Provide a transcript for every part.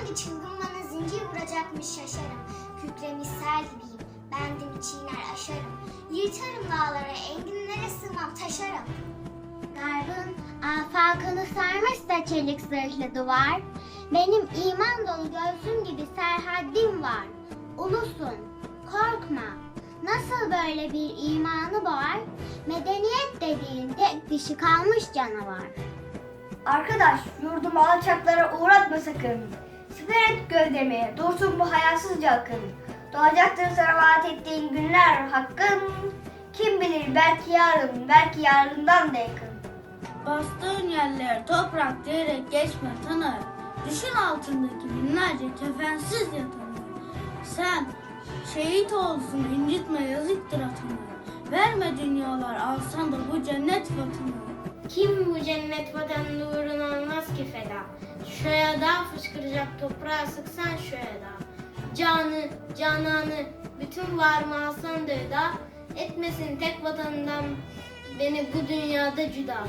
Hangi çılgın bana zincir vuracakmış şaşarım. Kükremiş sel gibiyim, bendim çiğner aşarım. Yırtarım dağlara, enginlere sığmam taşarım. Garbın afakını sarmışsa çelik zırhlı duvar. Benim iman dolu göğsüm gibi serhaddim var. Ulusun, korkma. Nasıl böyle bir imanı boğar? Medeniyet dediğin tek dişi kalmış canavar. Arkadaş yurdumu alçaklara uğratma sakın. Siper et gövdemi, dursun bu hayasızca akın. Doğacaktır sana vaat ettiğin günler hakkın. Kim bilir belki yarın, belki yarından da yakın. Bastığın yerler toprak diyerek geçme tanır. Düşün altındaki binlerce kefensiz yatanır. Sen şehit olsun incitme yazıktır atanı. Verme dünyalar alsan da bu cennet vatanı. Kim bu cennet vatanın uğruna olmaz ki feda? Şuraya da fışkıracak toprağa sıksan şuraya da. Canı, cananı, bütün varımı alsan da öda. Etmesin tek vatanından beni bu dünyada cüda.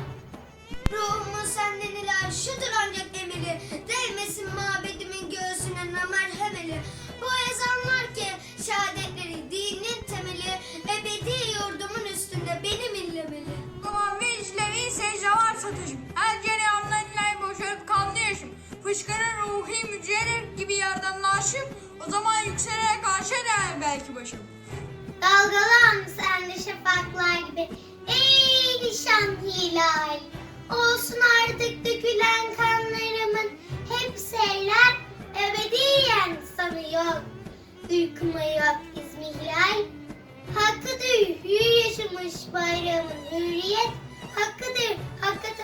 Ruhumun senden iler, şudur ancak emeli. Değmesin mabedimin göğsüne namer hemeli. Yükselerek aşer belki başım. Dalgalan sen şafaklar gibi ey nişan hilal. Olsun artık dökülen kanlarımın hepsi eller ebediyen sana yok. Uykuma yok izmi hilal. Hakkıdır hür yaşamış bayramın hürriyet. Hakkıdır milletin